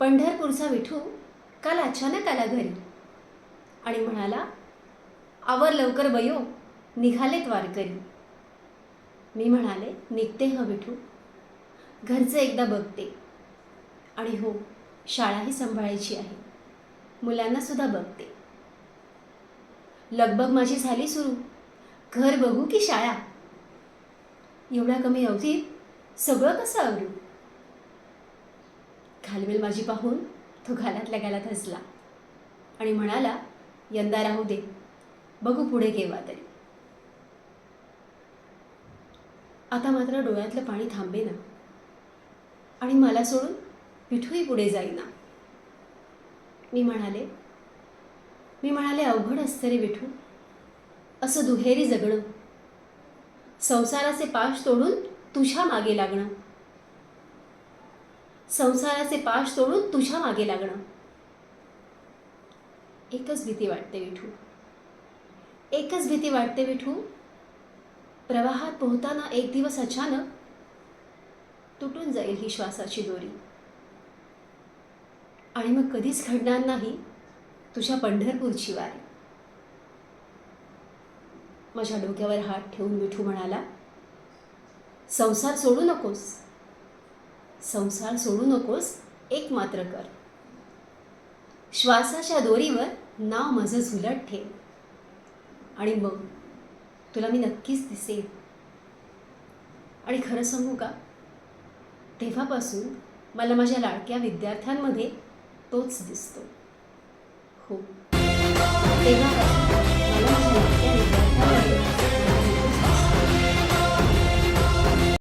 पंढरपूरचा विठू काल अचानक आला घरी आणि म्हणाला आवर लवकर बयो निघालेत वारकरी. मी म्हणाले निघते ह विठू घरचं एकदा बघते. आणि हो शाळाही सांभाळायची आहे मुलांना सुद्धा बघते. लगबग माझी झाली सुरू घर बघू की शाळा? एवढ्या कमी अवधीत सगळं कसं आवरू? घालवेल माझी पाहून तो घालातल्या गालात हसला. आणि म्हणाला यंदा राहू दे. बघू पुढे केव्हा तरी. आता मात्र डोळ्यातलं पाणी थांबे ना. आणि मला सोडून पिठूही पुढे जाईना. मी म्हणाले मी म्हणाले अवघड असतं रे विठू. असं दुहेरी जगणं. संसाराचे पाश तोडून तुझ्या मागे लागणं. संसाराचे पाश तोडून तुझ्या मागे लागणं. एकच भीती वाटते विठू. एकच भीती वाटते विठू. प्रवाहात पोहताना एक दिवस अचानक तुटून जाईल ही श्वासाची दोरी. आणि मग कधीच घडणार नाही तुझ्या पंढरपूरची वारी. माझ्या डोक्यावर हात ठेवून मिठू म्हणाला संसार सोडू नकोस. संसार सोडू नकोस एक मात्र कर. श्वासाच्या दोरीवर नाव माझं झुलट ठेव. आणि मग तुला मी नक्कीच दिसेन. आणि खरं सांगू का? तेव्हापासून मला माझ्या लाडक्या विद्यार्थ्यांमध्ये तोच दिसतो. हो. तेव्हा